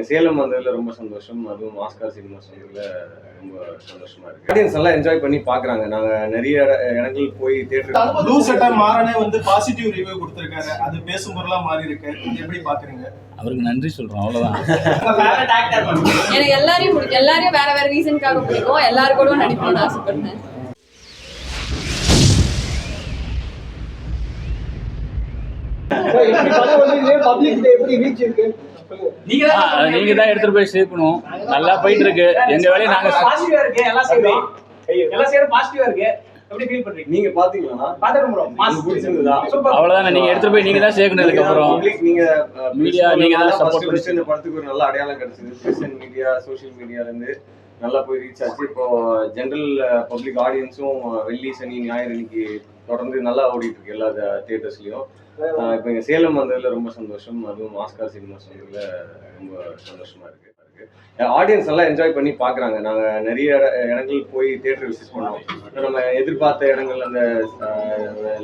இங்க சேலம் வந்ததுல ரொம்ப சந்தோஷம். அதுவும் ஆஸ்கார் சினிமாஸ் வந்ததுல ரொம்ப சந்தோஷமா இருக்கு. ஆடியன்ஸ் எல்லாம் என்ஜாய் பண்ணி பாக்குறாங்க. நாங்க நிறைய இட- இடங்கள் போய் தேட்டர் லூ செட்டர் மாறனே வந்து பாசிட்டிவ் ரிவ்யூ கொடுத்திருக்காரு. அது பேசும் பொருளா மாறி இருக்கு. எப்படி பாக்குறீங்க? அவருக்கு நன்றி சொல்றோம். அவ்வளவுதான். எனக்கு எல்லாரையும் எல்லாரையும் வேற வேற ரீசனுக்காக பிடிக்கும். எல்லாரு கூடவும் நடிக்கணும்னு ஆசைப்படுறேன். ஆ, அது நீங்க தான் எடுத்துட்டு போய் சேர்க்கணும். நல்லா போயிட்டு இருக்கு எங்க வேலையை நாங்க பாசிட்டிவா இருக்கு. எல்லாம் செய்றோம். எல்லாம் செய்யறோம் பாசிட்டிவா இருக்கு. நீங்க பாத்தீங்களா அவ்வளவுதானே. நீங்க போய் நீங்க தான் சேர்க்கணும் நீங்க நீங்க தான் இந்த படத்துக்கு ஒரு நல்ல அடையாளம் கிடைச்சது. மீடியா சோஷியல் மீடியால இருந்து நல்லா போய் ரீச் ஆச்சு. இப்போ ஜென்ரல் பப்ளிக் ஆடியன்ஸும் வெள்ளி சனி ஞாயிறு இன்னைக்கு தொடர்ந்து நல்லா ஓடிட்டு இருக்கு எல்லா தியேட்டர்ஸ்லயும் இப்போ இங்க சேலம் வந்ததுல ரொம்ப சந்தோஷம். அதுவும் ஆஸ்கார் சினிமாஸ் வந்ததுல ரொம்ப சந்தோஷமா இருக்கு ஆடியன்ஸ் எல்லாம் என்ஜாய் பண்ணி பாக்குறாங்க. நாங்க நிறைய இட- இடங்கள் போய் தியேட்டர் விசிட் பண்ணோம். நம்ம எதிர்பார்த்த இடங்கள் அந்த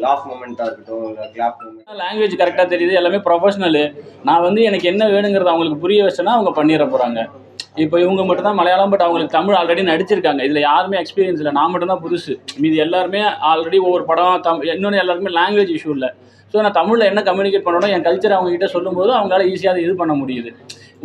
லாஃப் மூமெண்டா இருக்கட்டும் கிளாப் மூமெண்ட் லாங்குவேஜ் கரெக்டாக தெரியுது. எல்லாமே ப்ரொஃபஷனலு நான் வந்து எனக்கு என்ன வேணுங்கிறத அவங்களுக்கு புரிய வச்சேன்னா அவங்க பண்ணிட போகிறாங்க இப்போ இவங்க மட்டும் தான் மலையாளம் பட் அவங்களுக்கு தமிழ் ஆல்ரெடி நடிச்சிருக்காங்க. இதில் யாருமே எக்ஸ்பீரியன்ஸ் இல்லை. நான் மட்டும் தான் புதுசு. மீதி எல்லாருமே ஆல்ரெடி ஒவ்வொரு படம் தம் இன்னொன்று எல்லாருக்குமே லாங்குவேஜ் இஷ்யூ இல்லை. ஸோ நான் தமிழில் என்ன கம்யூனிகேட் பண்ணணும் என் கல்ச்சர் அவங்க கிட்ட சொல்லும்போது அவங்களால ஈஸியாக இது பண்ண முடியுது.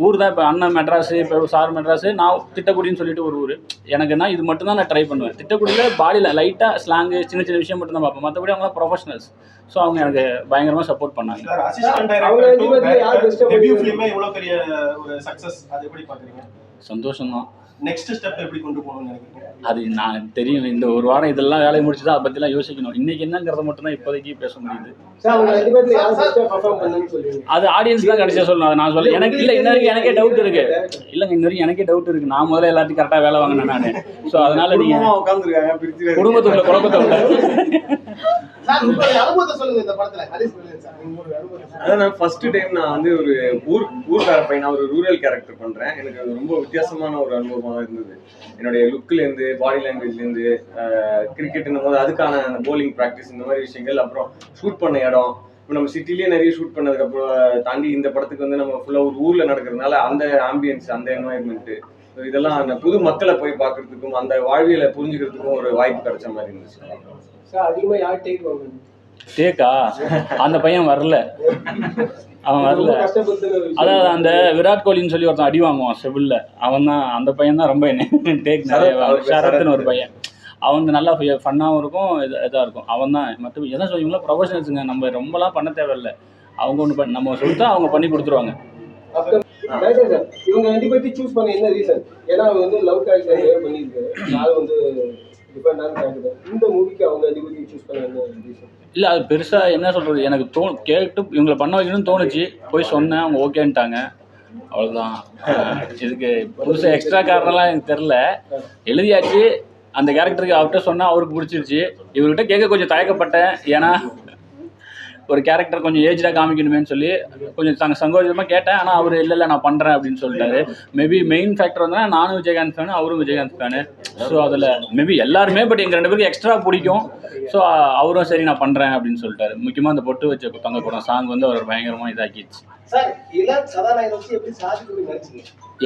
ஊர் தான் இப்போ அண்ணன் மெட்ராஸு இப்போ சார் மெட்ராஸு நான் திட்டக்குடின்னு சொல்லிட்டு ஒரு ஊர். எனக்கு என்ன இது மட்டும் தான் நான் ட்ரை பண்ணுவேன். திட்டக்குடியில் பாடியில் லைட்டாக ஸ்லாங்கு சின்ன சின்ன விஷயம் மட்டும் தான் பார்ப்பேன். மற்றபடி அவங்களாம் ப்ரொஃபஷனல்ஸ் ஸோ அவங்க எனக்கு பயங்கரமாக சப்போர்ட் பண்ணாங்க. டெபியூ? ஃபிலிமே பெரிய ஒரு சக்சஸ் அது எப்படி பாக்குறீங்க? சந்தோஷம்தான். நெக்ஸ்ட் ஸ்டெப் எப்படி கொண்டு போகணும்னு நினைக்கிறீங்க? அது நான் தெரியும். இந்த ஒரு வாரம் இதெல்லாம் வேலையை முடிச்சு தான் அதை பற்றிலாம் யோசிக்கணும். இன்னைக்கு என்னங்கிறத மட்டும் தான் இப்போதைக்கு பேச முடியுது. அது ஆடியன்ஸ் தான் கடைசியாக சொல்லணும் அதை நான் சொல்ல எனக்கு இல்லை இன்ன வரைக்கும் எனக்கே டவுட் இருக்கு. இல்லைங்க இன்ன வரைக்கும் எனக்கே டவுட் இருக்கு. நான் முதல்ல எல்லாத்தையும் கரெக்டாக வேலை வாங்கினேன் நான். ஸோ அதனால நீங்க குடும்பமா உட்காந்துருக்காங்க குடும்பத்துக்குள்ள குழப்பத்தை சொல்லுங்க இந்த படத்துல. அதான் நான் ஃபர்ஸ்ட் டைம் நான் வந்து ஒரு ஊர் ஊர்கார பையன் நான் ஒரு ரூரல் கேரக்டர் பண்றேன். எனக்கு அது ரொம்ப வித்தியாசமான ஒரு அனுபவமாக இருந்தது. என்னுடைய லுக்ல இருந்து பாடி லாங்குவேஜ்ல இருந்து போது அதுக்கான போலிங் ப்ராக்டிஸ் இந்த மாதிரி விஷயங்கள் அப்புறம் ஷூட் பண்ண இடம். இப்போ நம்ம சிட்டிலேயே நிறைய ஷூட் பண்ணதுக்கு அப்புறம் தாண்டி இந்த படத்துக்கு வந்து நம்ம ஃபுல்லா ஒரு ஊர்ல நடக்கிறதுனால அந்த ஆம்பியன்ஸ் அந்த என்வாயன்மெண்ட் இதெல்லாம் அந்த புது மக்களை போய் பார்க்கறதுக்கும் அந்த வாழ்வியலை புரிஞ்சுக்கிறதுக்கும் ஒரு வாய்ப்பு கிடைச்ச மாதிரி இருந்துச்சு. சார் அதிகமாக யார் டேக் டேக்கா அந்த பையன் வரல. அவன் வரல. அதாவது அந்த விராட் கோலின்னு சொல்லி ஒருத்தன் அடி வாங்குவான் செவில்ல. அவன் தான் அந்த பையன் தான் ரொம்ப என்ன டேக் நிறைய சரத், அவர் பேர் ஷரத்னு ஒரு. பையன். அவன் நல்லா ஃபன்னாகவும் இருக்கும் இது இதாக இருக்கும். அவன் தான் மற்ற எதான் சொல்லுவீங்களா ப்ரொஃபஷனல்ஸுங்க நம்ம ரொம்பலாம் பண்ண தேவையில்ல. அவங்க ஒன்று பண்ணி நம்ம சொல்லிட்டா அவங்க பண்ணி கொடுத்துருவாங்க. அப்புறம் ரைட்டா சார் இவங்க ரெண்டு பேர்த்தையும் சூஸ் பண்ண என்ன ரீசன் ஏன்னா அவங்க வந்து லவ் கேரக்டர் இந்த மூவிக்கு அவங்க ரெண்டு பேர்த்தையும் சூஸ் பண்ண என்ன ரீசன் இல்லை அது பெருசாக என்ன சொல்கிறது எனக்கு தோ கேட்டு இவங்களை பண்ண வைக்கணும்னு தோணுச்சு. போய் சொன்னேன். அவங்க ஓகேன்ட்டாங்க அவ்வளோதான் இதுக்கு புதுசாக எக்ஸ்ட்ரா காரணம்லாம் எனக்கு தெரில எழுதியாச்சு. அந்த கேரக்டருக்கு அவர்கிட்ட சொன்னால் அவருக்கு பிடிச்சிருச்சு. இவர்கிட்ட கேட்க கொஞ்சம் தயக்கப்பட்டேன். ஏன்னா ஒரு கேரக்டர் கொஞ்சம் ஏஜ்டாக காமிக்கணுமேன்னு சொல்லி கொஞ்சம் சங்க சங்கோஜமாக கேட்டேன். ஆனால் அவர் இல்லை இல்லை நான் பண்ணுறேன் அப்படின்னு சொல்லிட்டாரு. மேபி மெயின் ஃபேக்டர் வந்து நானும் விஜயகாந்த் ஃபேனு அவரும் விஜயகாந்த் ஃபேனு ஸோ அதில் மேபி எல்லாருமே பட் எங்கள் ரெண்டு பேருக்கு எக்ஸ்ட்ரா பிடிக்கும். ஸோ அவரும் சரி நான் பண்ணுறேன் அப்படின்னு சொல்லிட்டாரு. முக்கியமாக அந்த பொட்டு வச்ச தங்க படம் சாங் வந்து அவர் பயங்கரமாக இதாக்கிடுச்சு.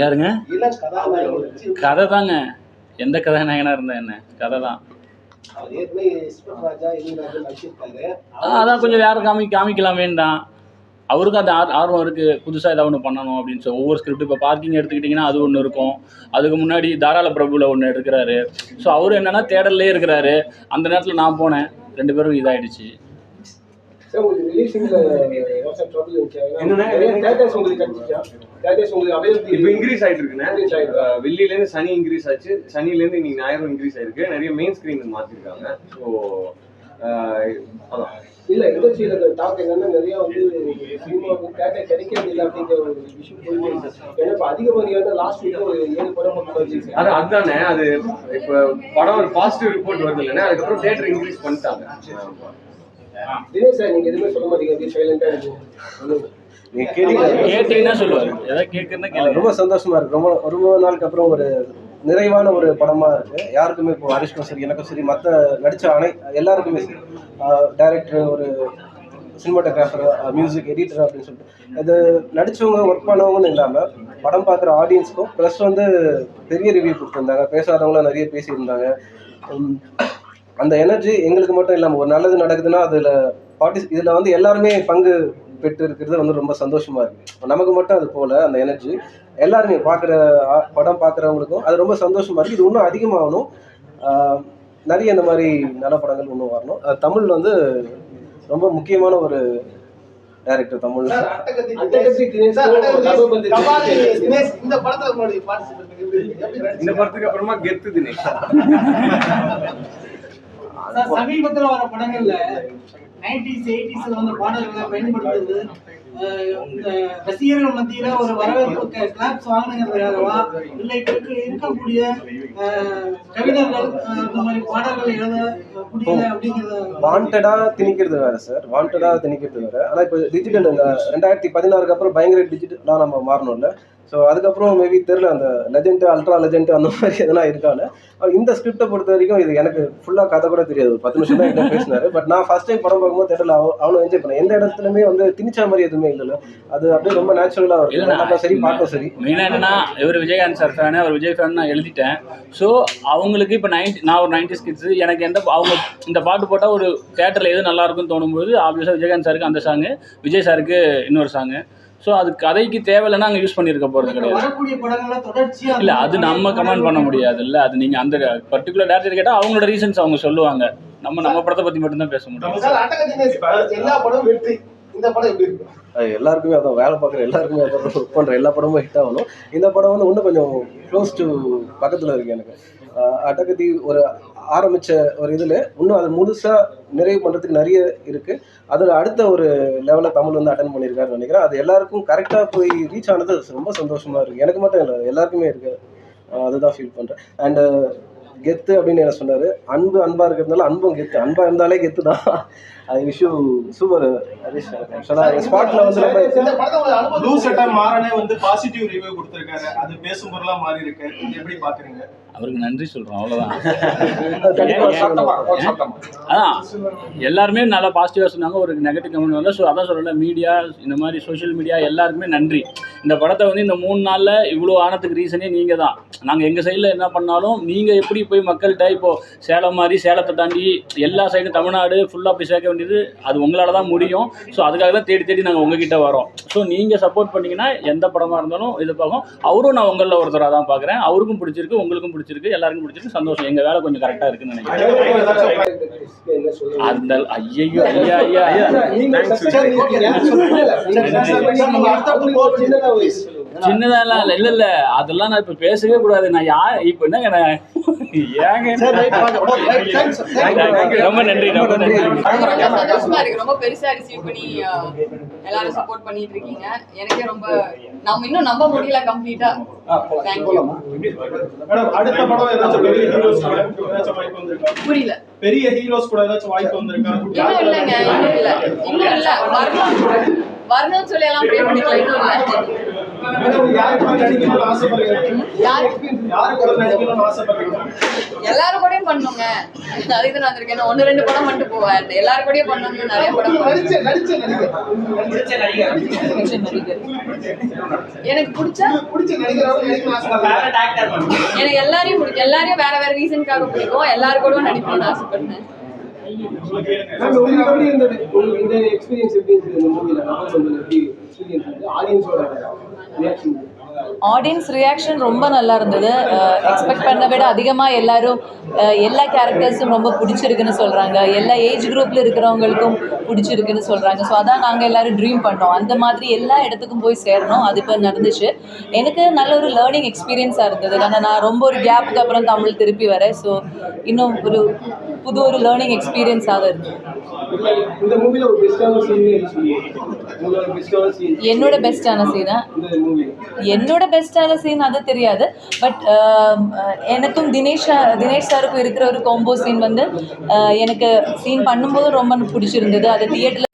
யாருங்க? கதை தாங்க. எந்த கதாநாயகனாக இருந்தா என்ன? கதை தான். அதான் கொஞ்சம் வேறு காமி காமிக்கலாமேன்னு தான் அவருக்கும் அந்த ஆர் ஆர்வம் இருக்குது புதுசாக ஏதாவது ஒன்று பண்ணணும் அப்படின்னு சொல்லி. ஒவ்வொரு ஸ்கிரிப்ட் இப்போ பார்க்கிங் எடுத்துக்கிட்டிங்கன்னா அது ஒன்று இருக்கும். அதுக்கு முன்னாடி தாராள பிரபுவில் ஒன்று எடுக்கிறாரு. ஸோ அவர் என்னன்னா தேடல்லே இருக்கிறாரு. அந்த நேரத்தில் நான் போனேன். ரெண்டு பேரும் இதாயிடுச்சு. வாட்ஸ்அப் ட்ரபிள் என்னண்ணே? நிறைய தேட்டர்ஸ் உங்களுக்கு கிடைச்சிச்சா தேட்டர்ஸ் உங்களுக்கு இப்போ அவைலபிலிட்டி இன்க்ரீஸ் ஆயிட்டு இருக்குண்ணே Increase ஆயிருக்கு. அஹ் வெள்ளியில இருந்து சனி இன்க்ரீஸ் ஆச்சு. சனில இருந்து இன்னைக்கு ஞாயிறு இன்க்ரீஸ் ஆயிருக்கு. நிறைய மெயின் ஸ்கிரீன் மாத்திருக்காங்க. ஸோ அதான். இல்ல இண்டஸ்ட்ரியில இருக்கிற டாக் என்னன்னா நிறைய வந்து சினிமாவுக்கு தேட்டர் கிடைக்கிறது இல்லை அப்படிங்கிற ஒரு விஷயம் போயிட்டு இருக்கு. ஏன்னா இப்போ அதிகப்படியான லாஸ்ட் வீக் ஒரு ஏழு படம் அது அதுதானே அது இப்போ படம் ஒரு பாசிட்டிவ் ரிப்போர்ட் வருது இல்லைன்னா அதுக்கப்புறம் தேட்டர் இன்க்ரீஸ் பண்ணிட்டாங்க. தினேஷ் சார் நீங்க எதுவுமே சொல்ல மாட்டீங்க. அப்படியே சைலண்டா இருக்கு. நீங்க கேட்டீங்க. கேட்டீங்கன்னா சொல்லுவார் ஏதாவது கேட்குறதுனா கேளுங்க. ரொம்ப சந்தோஷமா இருக்கு. ரொம்ப ரொம்ப நாளுக்கு அப்புறம் ஒரு நிறைவான ஒரு படமா இருக்கு. யாருக்குமே இப்போ ஹரிஷ்க்கும் சரி எனக்கும் சரி மற்ற நடிச்ச அனை எல்லாருக்குமே சரி. டைரக்டர் ஒரு சினிமாட்டோகிராஃபர் மியூசிக் எடிட்டர் அப்படின்னு சொல்லிட்டு. இது நடிச்சவங்க ஒர்க் பண்ணவங்கன்னு இல்லாமல் படம் பார்க்குற ஆடியன்ஸ்க்கும் ப்ளஸ் வந்து பெரிய ரிவ்யூ கொடுத்துருந்தாங்க. பேசாதவங்களாம் நிறைய பேசியிருந்தாங்க. அந்த எனர்ஜி எங்களுக்கு மட்டும் இல்லாமல் ஒரு நல்லது நடக்குதுன்னா அதில் பார்ட்டி இதில் வந்து எல்லாருமே பங்கு பெற்று இருக்கிறது வந்து ரொம்ப சந்தோஷமா இருக்கு. இப்ப நமக்கு மட்டும் அது போல அந்த எனர்ஜி எல்லாருமே பார்க்குற படம் பார்க்குறவங்களுக்கும் அது ரொம்ப சந்தோஷமா இருக்கு. இது இன்னும் அதிகமாகணும். நிறைய இந்த மாதிரி நல்ல படங்கள் இன்னும் வரணும். அது தமிழ் வந்து ரொம்ப முக்கியமான ஒரு டைரக்டர் தமிழ். இந்த? படத்துக்கு அப்புறமா கெத்து தினேஷ். சார், சமீபத்துல வர படங்கள்ல நைன்டிஸ் எயிட்டிஸ்ல வந்த பாடல்களை பயன்படுத்துறது இந்த ரசிகர்கள் மத்தியில ஒரு வரவேற்பு கிளாப்ஸ் வாங்கினதுக்காகவா இல்லை இப்ப இருக்க- இருக்கக்கூடிய கவிஞர்கள் இந்த மாதிரி பாடல்கள் எழுத வாண்டடா திணிக்கிறது வேற சார் வாண்டடா திணிக்கிறது வேற. ஆனா இப்போ டிஜிட்டல் ரெண்டாயிரத்தி பதினாறுக்கு அப்புறம் பயங்கர டிஜிட்டலா நம்ம மாறணும்ல. ஸோ அதுக்கப்புறம் மேபி தெரில அந்த லெஜெண்ட் அல்ட்ரா லெஜெண்ட் அந்த மாதிரி எதனா இருக்கான்னு. இந்த ஸ்கிரிப்டை பொறுத்த வரைக்கும் இது எனக்கு ஃபுல்லாக கதை கூட தெரியாது. பத்து நிமிஷம் தான் என்கிட்ட பேசினாரு. பட் நான் ஃபர்ஸ்ட் டைம் படம் பார்க்கும்போது தேட்டரில் அவ்வளோ என்ஜாய் பண்ணேன். எந்த இடத்துலையுமே வந்து திணிச்ச மாதிரி எதுவுமே இல்லைல்ல. அது அப்படியே ரொம்ப நேச்சுரலாக இல்ல, இருக்கும் நல்லா சரி பாட்டும் சரி. மெயினாக என்னன்னா இவர் விஜயகாந்த் சார் ஃபேனு அவர் விஜய் ஃபேன் நான் எழுதிட்டேன். ஸோ அவங்களுக்கு இப்போ நைன்டி நான் ஒரு நைன்டி கிட்ஸ் எனக்கு எந்த அவங்க இந்த பாட்டு போட்டால் ஒரு தேட்டரில் எது நல்லா இருக்கும்னு தோணும்போது ஆப்வியஸாக விஜயகாந்த் சாருக்கு அந்த சாங்கு விஜய் சாருக்கு இன்னொரு சாங்கு ஸோ அது கதைக்கு தேவையில்லைன்னா அங்கே யூஸ் பண்ணியிருக்க போகிறது கிடையாது. இல்லை அது நம்ம கமெண்ட் பண்ண முடியாது. இல்லை அது நீங்கள் அந்த பர்டிகுலர் டேரக்டர் கேட்டால் அவங்களோட ரீசன்ஸ் அவங்க சொல்லுவாங்க. நம்ம நம்ம படத்தை பற்றி மட்டும்தான் பேச முடியும். சார், அட்டகத்தி தினேஷ் எல்லா படமும் வெற்றி. இந்த படம் எப்படி இருக்கு? அது எல்லாருக்குமே அதான் வேலை பார்க்குற எல்லாருக்குமே அதான் ஒர்க் பண்ணுற எல்லா படமும் ஹிட் ஆகணும். இந்த படம் வந்து இன்னும் கொஞ்சம் க்ளோஸ் டு பக்கத்தில் இருக்கு எனக்கு. அட்டகத்தி ஒரு ஆரம்பித்த ஒரு இதில் இன்னும் அது முழுசாக நிறைவு பண்ணுறதுக்கு நிறைய இருக்குது அதில் அடுத்த ஒரு லெவலில் தமிழ் வந்து அட்டன் பண்ணியிருக்காருன்னு நினைக்கிறேன். அது எல்லாருக்கும் கரெக்டாக போய் ரீச் ஆனது ரொம்ப சந்தோஷமாக இருக்குது எனக்கு மட்டும் இல்லை எல்லாருக்குமே இருக்குது அதுதான் ஃபீல் பண்ணுறேன் அண்டு கெத்து அப்படின்னு என்ன சொன்னார்? அன்பு அன்பாக இருக்கிறதுனால அன்பும் கெத்து. அன்பாக இருந்தாலே கெத்து தான் அது விஷயம் சூப்பர் ஹரிஷ் ஆக்சுவலாக ஸ்பாட்டில் வந்து நம்ம இந்த படத்தோட அனுபவம் லூ செட்டா மாறனே வந்து பாசிட்டிவ் ரிவ்யூ கொடுத்திருக்காரு. அது பேசும் பொருளா மாறி இருக்கு எப்படி பாக்குறீங்க? அவருக்கு நன்றி சொல்கிறோம் அவ்வளோதான் அதான் எல்லாருமே நல்லா பாசிட்டிவாக சொன்னாங்க ஒரு நெகட்டிவ் கமெண்ட் வரல. ஸோ அதான் சொல்லல மீடியா இந்த மாதிரி சோஷியல் மீடியா எல்லாருக்குமே நன்றி. இந்த படத்தை வந்து இந்த மூணு நாளில் இவ்வளோ ஆனதுக்கு ரீசனே நீங்கள் தான். நாங்கள் எங்கள் சைடில் என்ன பண்ணாலும் நீங்கள் எப்படி போய் மக்கள்கிட்ட இப்போது சேலம் மாதிரி சேலத்தை தாண்டி எல்லா சைடும் தமிழ்நாடு ஃபுல்லாக போய் சேர்க்க வேண்டியது அது உங்களால் தான் முடியும். ஸோ அதுக்காக தான் தேடி தேடி நாங்கள் உங்ககிட்ட வரோம். ஸோ நீங்கள் சப்போர்ட் பண்ணீங்கன்னா எந்த படமாக இருந்தாலும் இது பார்க்கும் அவரும் நான் உங்களில் ஒருத்தராக தான் பார்க்குறேன் அவருக்கும் பிடிச்சிருக்கு உங்களுக்கும் பிடிச்சிருக்கு. எல்லாருக்கும் பிடிச்சிருக்கு சந்தோஷம். எங்கள் வேலை கொஞ்சம் கரெக்டாக இருக்குன்னு நினைக்கிறேன். அந்த ஐயையோ ஐயா ஐயா. ஐயா சொல்லுங்க. இல்ல, இல்லை இல்லை இல்லை. அதெல்லாம் நான் இப்போ பேசவே கூடாது. நான் யா இப்போ என்னங்க நான் ஏங்க ரொம்ப நன்றி ரொம்ப நன்றி. ரொம்ப சந்தோஷமா இருக்கு. ரொம்ப பெருசா ரிசீவ் பண்ணி எல்லாரும் சப்போர்ட் பண்ணிட்டு இருக்கீங்க. எனக்கே ரொம்ப நம்ம இன்னும் நம்ப முடியல கம்ப்ளீட்டா அடுத்த படம் ஏதாச்சும் புரியல. பெரிய ஹீரோஸ் கூட ஏதாச்சும் வாய்ப்பு வந்திருக்கா? இன்னும் இல்லைங்க இன்னும் இல்ல. இன்னும் இல்ல. வரணும் வரணும்னு சொல்லி எல்லாம் ப்ரே பண்ணிக்கலாம். இன்னும் இல்ல. எல்லாரும் கூடயும் பண்ணுங்க. அதுக்கு நான் வந்திருக்கேன். ஒண்ணு ரெண்டு படம் மட்டும் போவேன். எல்லாரும் கூடயும் பண்ணணும்னு நிறைய படம் எனக்கு பிடிச்ச? எனக்கு எல்லாரையும் பிடிக்கும் எல்லாரையும் வேற வேற ரீசனுக்காக பிடிக்கும். எல்லாரும் கூடவும் நடிக்கணும்னு ஆசைப்படுறேன். மேம், உங்களுக்கு எப்படி இருந்தது? உங்களுக்கு இந்த எக்ஸ்பீரியன்ஸ் எப்படி இருந்தது? இந்த நான் எப்படி? எக்ஸ்பீரியன்ஸ் இருந்தது ஆடியன்ஸோட ரியாக்ஷன் ஆடியன்ஸ் ரியாக்ஷன் ரொம்ப நல்லா இருந்தது. எக்ஸ்பெக்ட் பண்ண விட அதிகமாக எல்லாரும் எல்லா கேரக்டர்ஸும் ரொம்ப பிடிச்சிருக்குன்னு சொல்கிறாங்க எல்லா ஏஜ் குரூப்பில் இருக்கிறவங்களுக்கும் பிடிச்சிருக்குன்னு சொல்கிறாங்க ஸோ அதான் நாங்கள் எல்லாரும் ட்ரீம் பண்ணோம். அந்த மாதிரி எல்லா இடத்துக்கும் போய் சேரணும். அது இப்போ நடந்துச்சு. எனக்கு நல்ல ஒரு லேர்னிங் எக்ஸ்பீரியன்ஸாக இருந்தது. ஏன்னா நான் ரொம்ப ஒரு கேப்புக்கு அப்புறம் தமிழ் திருப்பி வரேன். ஸோ இன்னும் ஒரு புது ஒரு லேர்னிங் எக்ஸ்பீரியன்ஸாக இருந்தது ஒரு பெஸ்டான சீன் சீன் என்னோட பெஸ்ட்டான சீன் அது தெரியாது. பட் uh, எனக்கும் தினேஷ் தினேஷ் சாருக்கும் இருக்கிற ஒரு காம்போ சீன் வந்து uh, எனக்கு சீன் பண்ணும்போது ரொம்ப பிடிச்சிருந்தது. அது தியேட்டரில்